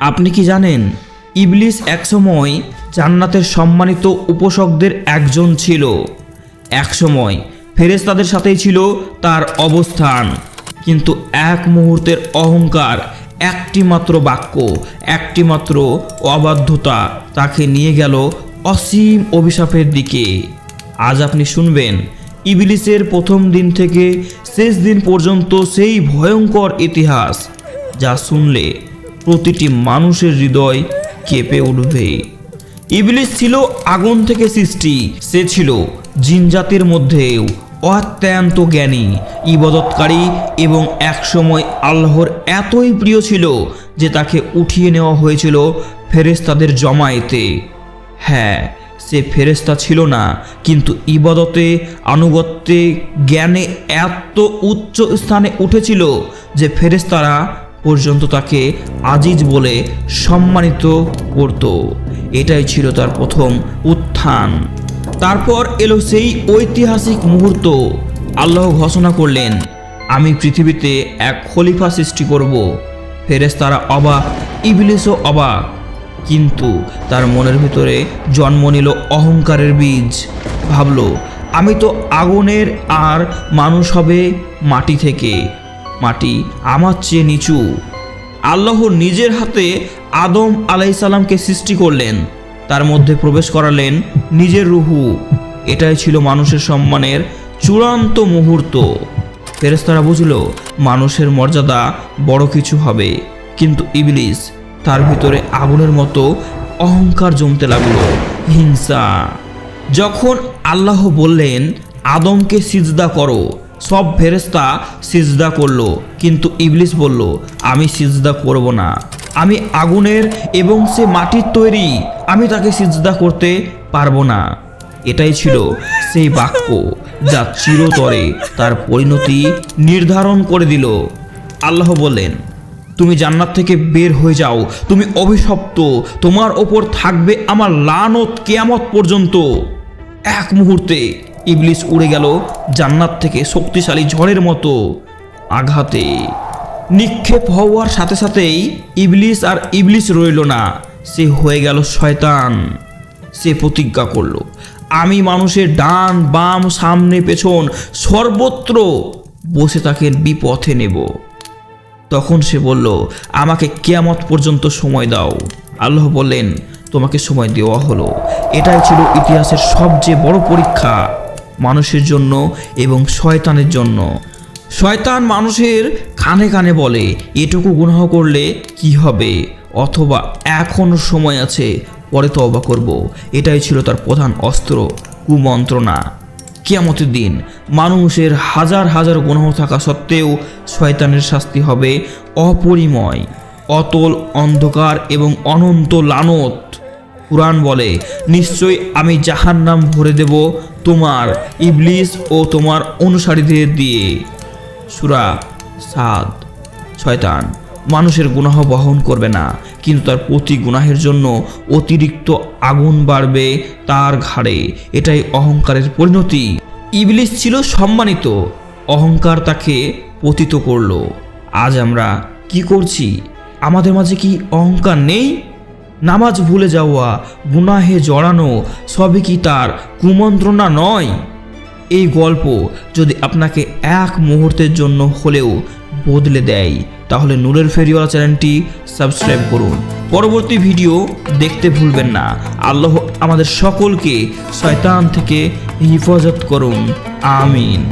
আপনি কি জানেন, ইবলিস একসময় জান্নাতের সম্মানিত উপাসকদের একজন ছিল। একসময় ফেরেশতাদের সাথেই ছিল তার অবস্থান। কিন্তু এক মুহূর্তের অহংকার, একটি মাত্র বাক্য, একটি মাত্র অবাধ্যতা তাকে নিয়ে গেল অসীম অভিশাপের দিকে। আজ আপনি শুনবেন, ইবলিসের প্রথম দিন থেকে শেষ দিন পর্যন্ত সেই ভয়ঙ্কর ইতিহাস, যা শুনলে প্রতিটি মানুষের হৃদয় কেঁপে উঠবে। ইবলিস ছিল আগুন থেকে সৃষ্টি। সে ছিল জিনজাতির মধ্যেও অত্যন্ত জ্ঞানী, ইবাদতকারী এবং একসময় আল্লাহর এতই প্রিয় ছিল যে তাকে উঠিয়ে নেওয়া হয়েছিল ফেরেশতাদের জমায়েতে। হ্যাঁ সে ফেরেশতা ছিল না, কিন্তু ইবাদতে, আনুগত্যে, জ্ঞানে এত উচ্চ স্থানে উঠেছিল যে ফেরেশতারা পর্যন্ত তাকে আজিজ বলে সম্মানিত করত। এটাই ছিল তার প্রথম উত্থান। তারপর এলো সেই ঐতিহাসিক মুহূর্ত। আল্লাহ ঘোষণা করলেন, আমি পৃথিবীতে এক খলিফা সৃষ্টি করব। ফেরেশতারা অবাক, ইবলিসও অবাক। কিন্তু তার মনের ভিতরে জন্ম নিল অহংকারের বীজ। ভাবল, আমি তো আগুনের আর মানুষ হবে মাটি থেকে। মাটি আমার চেয়ে নিচু। আল্লাহ নিজের হাতে আদম আলাইসাল্লামকে সৃষ্টি করলেন। তার মধ্যে প্রবেশ করালেন নিজের রুহু। এটাই ছিল মানুষের সম্মানের চূড়ান্ত মুহূর্ত। ফেরেস্তারা বুঝল, মানুষের মর্যাদা বড় কিছু হবে। কিন্তু ইবলিস তার ভিতরে আগুনের মতো অহংকার জমতে লাগল। হিংসা। যখন আল্লাহ বললেন, আদমকে সিজদা করো সব ফেরেস্তা সিজদা করল, কিন্তু ইবলিস বলল, আমি সিজদা করব না। আমি আগুনের এবং সে মাটির তৈরি, আমি তাকে সিজদা করতে পারব না। এটাই ছিল সেই বাক্য যা চিরতরে তার পরিণতি নির্ধারণ করে দিল। আল্লাহ বললেন, তুমি জান্নাত থেকে বের হয়ে যাও। তুমি অভিশপ্ত। তোমার ওপর থাকবে আমার লানত কেয়ামত পর্যন্ত। এক মুহূর্তে ইবলিস উড়ে গেল জান্নাত থেকে শক্তিশালী ঝড়ের মতো আঘাতে। নিক্ষেপ হওয়ার সাথে সাথেই ইবলিস আর ইবলিস রইল না। সে হয়ে গেল শয়তান। সে প্রতিজ্ঞা করল, আমি মানুষের ডান বাম সামনে পেছন সর্বত্র বসে তাকে বিপথে নেব। তখন সে বলল, আমাকে কেয়ামত পর্যন্ত সময় দাও। আল্লাহ বললেন, তোমাকে সময় দেওয়া হলো। এটাই ছিল ইতিহাসের সবচেয়ে বড় পরীক্ষা। মানুষের জন্য এবং শয়তানের জন্য। শয়তান মানুষের কানে কানে বলে, এটুকু গুনাহ করলে কি হবে? অথবা এখনও সময় আছে, পরে তওবা করব। এটাই ছিল তার প্রধান অস্ত্র, কুমন্ত্রণা। কিয়ামতের দিন মানুষের হাজার হাজার গুনাহ থাকা সত্ত্বেও শয়তানের শাস্তি হবে অপরিময়, অতল অন্ধকার এবং অনন্ত লানত। কুরআন বলে, নিশ্চয়ই আমি জাহান্নাম ভরে দেব তোমার ইবলিস ও তোমার অনুসারীদের দিয়ে। সুরা সাদ, শয়তান, মানুষের গুনাহ বহন করবে না, কিন্তু তার প্রতি গুনাহের জন্য অতিরিক্ত আগুন বাড়বে তার ঘাড়ে। এটাই অহংকারের পরিণতি। ইবলিস ছিল সম্মানিত, অহংকার তাকে পতিত করল। আজ আমরা কি করছি? আমাদের মাঝে কি অহংকার নেই? নামাজ ভুলে যাওয়া, গুনাহে জড়ানো, সবই কি তার কুমন্ত্রণা নয়? এই গল্প যদি আপনাকে এক মুহূর্তের জন্য হলেও বদলে দেয়, তাহলে নূরের ফেরিওয়ালা চ্যানেলটি সাবস্ক্রাইব করুন। পরবর্তী ভিডিও দেখতে ভুলবেন না। আল্লাহ আমাদের সকলকে শয়তান থেকে হিফাজত করুন। আমিন।